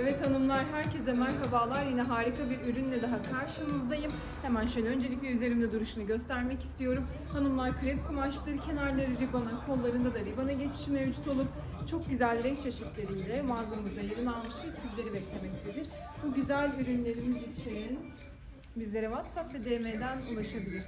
Evet hanımlar, herkese merhabalar. Yine harika bir ürünle daha karşınızdayım. Hemen şöyle öncelikle üzerimde duruşunu göstermek istiyorum. Hanımlar krep kumaştır, kenarları ribana, kollarında da ribana geçişi mevcut olup çok güzel renk çeşitleriyle mağazamızda yerini almış ve sizleri beklemektedir. Bu güzel ürünlerimiz için bizlere WhatsApp ve DM'den ulaşabilirsiniz.